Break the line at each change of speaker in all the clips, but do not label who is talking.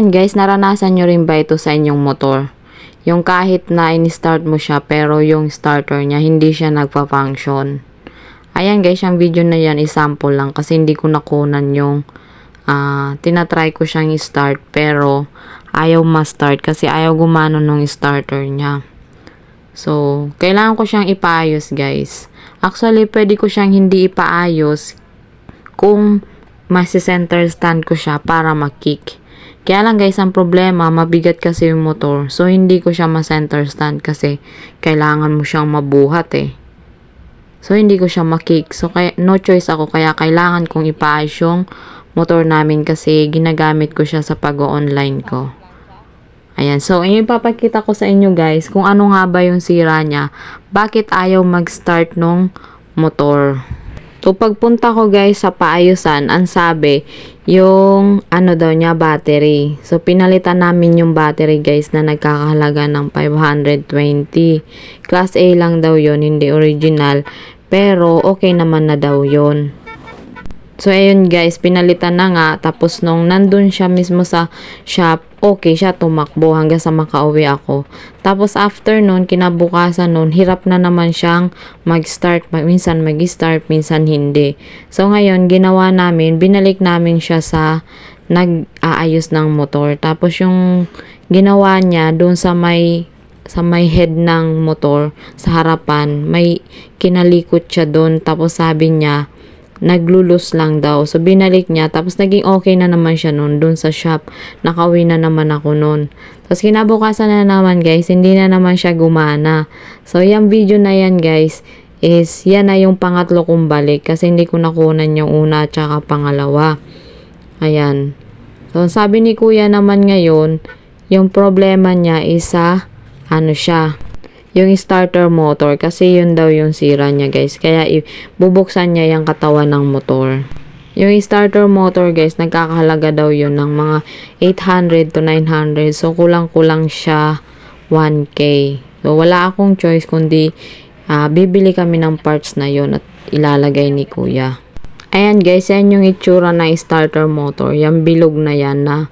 Ayan guys, naranasan nyo rin ba ito sa inyong motor? Yung kahit na in-start mo siya pero yung starter niya hindi siya nagpa-function. Ayan guys, yung video na yan example lang kasi hindi ko nakunan yung ah tinatry ko siyang i-start pero ayaw ma-start kasi ayaw gumano nung starter niya. So, kailangan ko siyang ipaayos guys. Actually, pwede ko siyang hindi ipaayos kung masi-center stand ko siya para mag-kick. Kaya lang guys, ang problema, mabigat kasi yung motor. So, hindi ko siya ma-center stand kasi kailangan mo siyang mabuhat eh. So, hindi ko siya makick. So, kaya, no choice ako. Kaya, kailangan kong ipaayos yung motor namin kasi ginagamit ko siya sa pag-online ko. Ayan. So, yung ipapakita ko sa inyo guys kung ano nga ba yung sira niya. Bakit ayaw mag-start nung motor. So, pagpunta ko guys sa paayusan, ang sabi, yung ano daw niya, battery. So, pinalitan namin yung battery guys na nagkakahalaga ng 520. Class A lang daw yon hindi original. Pero, okay naman na daw yon So, ayun guys, pinalitan na nga. Tapos, nung nandun siya mismo sa shop, okay siya tumakbo hanggang sa makauwi ako. Tapos, after nun, kinabukasan nun, hirap na naman siyang mag-start. Minsan mag-start, minsan hindi. So, ngayon, ginawa namin, binalik namin siya sa nag-aayos ng motor. Tapos, yung ginawa niya doon sa may sa may head ng motor sa harapan, may kinalikot siya doon. Tapos, sabi niya, naglulus lang daw. So, binalik niya. Tapos, naging okay na naman siya noon dun sa shop. Nakauwi na naman ako noon. Tapos, kinabukasan na naman guys, hindi na naman siya gumana. So, yung video na yan guys, is yan na yung pangatlo kong balik. Kasi hindi ko nakunan yung una at saka pangalawa. Ayan. So, sabi ni kuya naman ngayon, yung problema niya is sa, ano siya, yung starter motor kasi yun daw yung sira niya guys. Kaya bubuksan niya yung katawan ng motor. Yung starter motor guys, nagkakahalaga daw yun ng mga 800 to 900. So kulang-kulang siya 1k. So wala akong choice kundi ah, bibili kami ng parts na yun at ilalagay ni kuya. Ayan guys, yan yung itsura ng starter motor. Yung bilog na yan na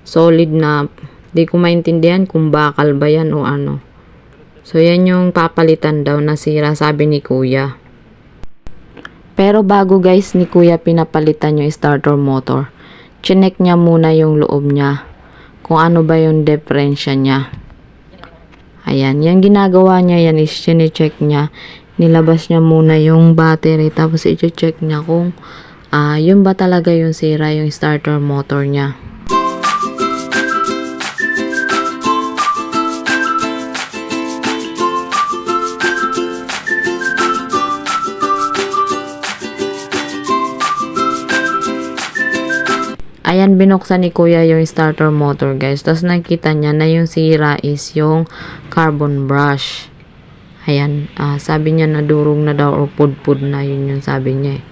solid na di ko maintindihan kung bakal ba yan o ano. So, yan yung papalitan daw na sira, sabi ni kuya. Pero bago guys ni kuya pinapalitan yung starter motor, chinek niya muna yung loob niya. Kung ano ba yung diferensya niya. Ayan, yung ginagawa niya yan is chinecheck niya. Nilabas niya muna yung battery tapos i-check niya kung ah yun ba talaga yung sira yung starter motor niya. Ayan, binuksan ni kuya yung starter motor guys. Tapos nakita niya na yung sira is yung carbon brush. Ayan, ah, sabi niya nadurog na daw o pudpud na yun yung sabi niya eh.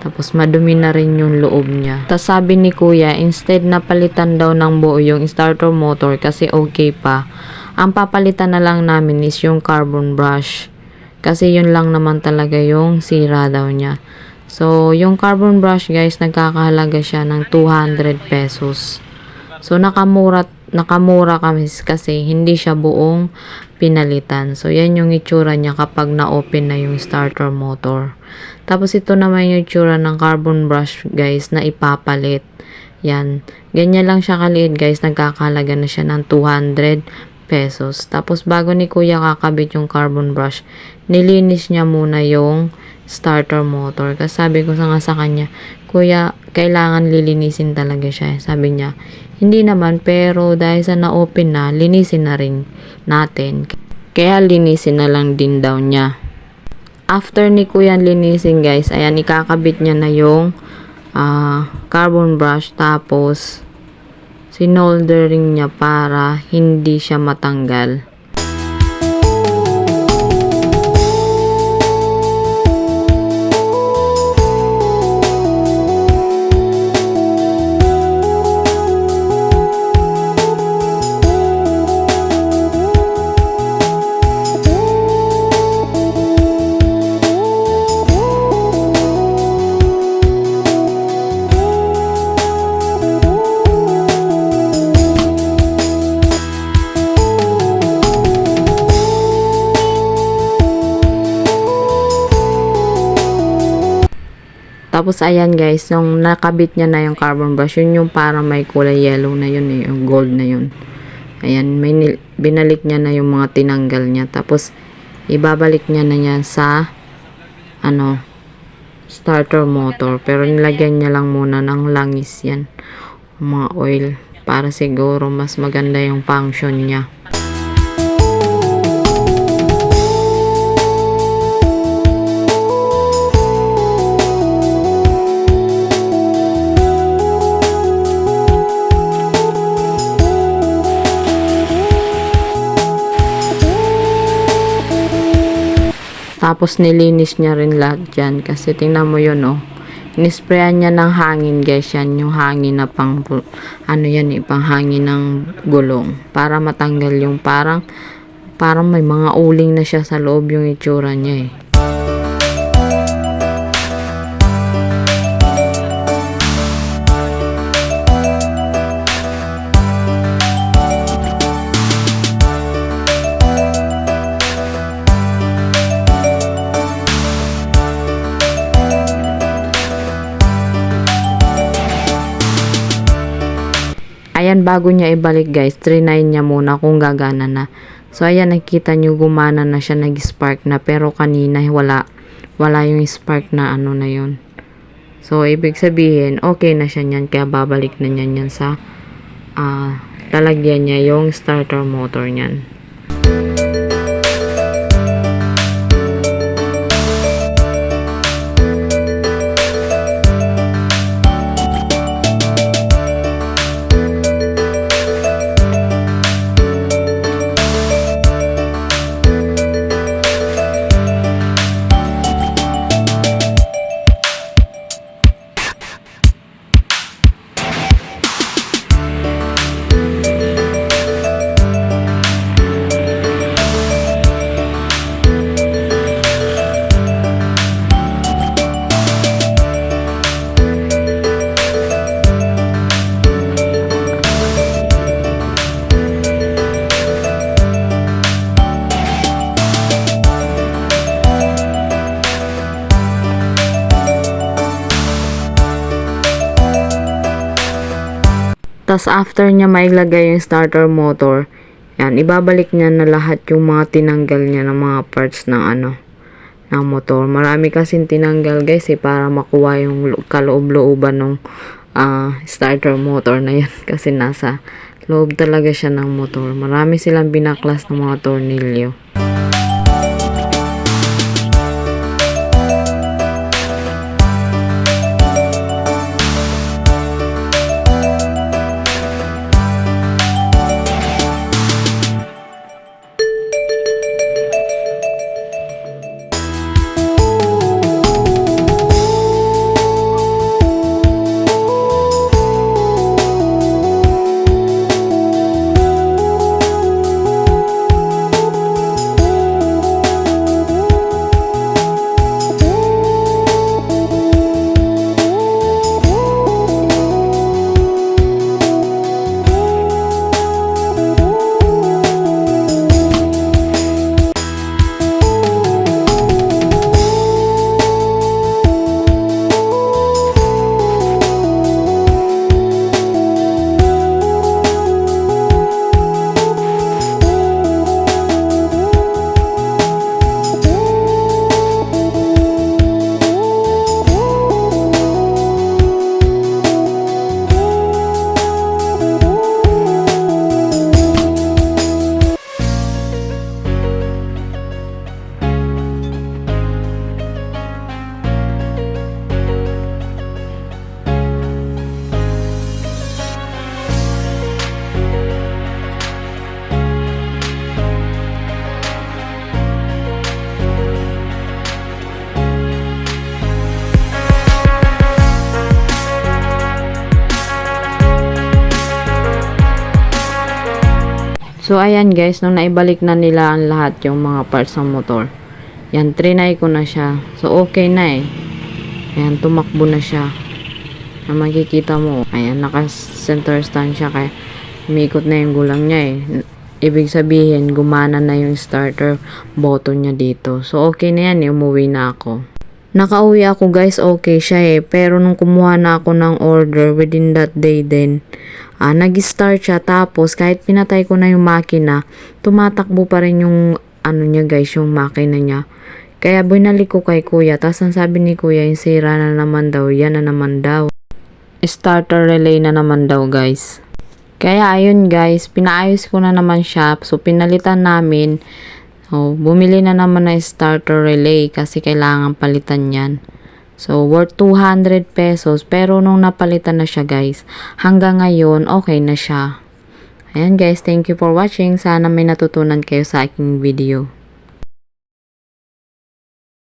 Tapos madumi na rin yung loob niya. Tapos sabi ni kuya, instead na palitan daw ng buo yung starter motor kasi okay pa. Ang papalitan na lang namin is yung carbon brush. Kasi yun lang naman talaga yung sira daw niya. So, yung carbon brush guys, nagkakahalaga siya ng 200 pesos. So, nakamura, nakamura kami kasi hindi siya buong pinalitan. So, yan yung itsura niya kapag na-open na yung starter motor. Tapos, ito naman yung itsura ng carbon brush guys na ipapalit. Yan. Ganyan lang siya kaliit guys. Nagkakahalaga na siya ng 200 pesos. Tapos, bago ni kuya kakabit yung carbon brush, nilinis niya muna yung starter motor. Kasi sabi ko sa nga sa kanya, Kuya, kailangan lilinisin talaga siya. Sabi niya, hindi naman, pero dahil sa na-open na, linisin na rin natin. Kaya linisin na lang din daw niya. After ni Kuya linisin guys, ayan, ikakabit niya na yung ah, carbon brush. Tapos, sinoldering niya para hindi siya matanggal. Tapos, ayan guys, nung nakabit niya na yung carbon brush, yun yung parang may kulay yellow na yun, eh, yung gold na yun. Ayan, may binalik niya na yung mga tinanggal niya. Tapos, ibabalik niya na niya sa, ano, starter motor. Pero nilagyan niya lang muna ng langis yan. Mga oil. Para siguro mas maganda yung function niya. Tapos nilinis niya rin lahat dyan. Kasi tingnan mo yun oh. Inisprayan niya ng hangin guys yan. Yung hangin na pang, ano yan eh, pang hangin ng gulong. Para matanggal yung parang, parang may mga uling na siya sa loob yung itsura niya eh. Ayan, bago niya ibalik guys, trinay niya muna kung gagana na. So, ayan, nakita niyo gumana na siya, nag-spark na. Pero kanina, wala. Wala yung spark na ano na yun. So, ibig sabihin, okay na siya niyan. Kaya babalik na niyan yan sa ah lalagyan niya yung starter motor niyan. Tapos after niya mailagay yung starter motor, yan, ibabalik niya na lahat yung mga tinanggal niya ng mga parts ng ano, ng motor. Marami kasing tinanggal guys eh, para makuha yung lo- kaloob-looban ng ah, starter motor na yan. Kasi nasa loob talaga siya ng motor. Marami silang binaklas ng mga tornilyo. So, ayan guys, nung naibalik na nila ang lahat yung mga parts ng motor. Yan, trinay ko na siya. So, okay na eh. Ayan, tumakbo na siya. Na makikita mo, ayan, naka-center stand siya kaya umikot na yung gulang niya eh. Ibig sabihin, gumana na yung starter button niya dito. So, okay na yan eh, umuwi na ako. Nakauwi ako guys, okay siya eh. Pero nung kumuha na ako ng order within that day din, ah, nag-start siya. Tapos kahit pinatay ko na yung makina, tumatakbo pa rin yung ano niya guys, yung makina niya. Kaya binalik ko kay kuya. Tapos ang sabi ni kuya, yung sira na naman daw, yan na naman daw. Starter relay na naman daw guys. Kaya ayun guys, pinaayos ko na naman siya. So pinalitan namin. Oh, bumili na naman na starter relay kasi kailangan palitan yan. So, worth 200 pesos. Pero nung napalitan na siya guys, hanggang ngayon, okay na siya. Ayan guys, thank you for watching. Sana may natutunan kayo sa aking video.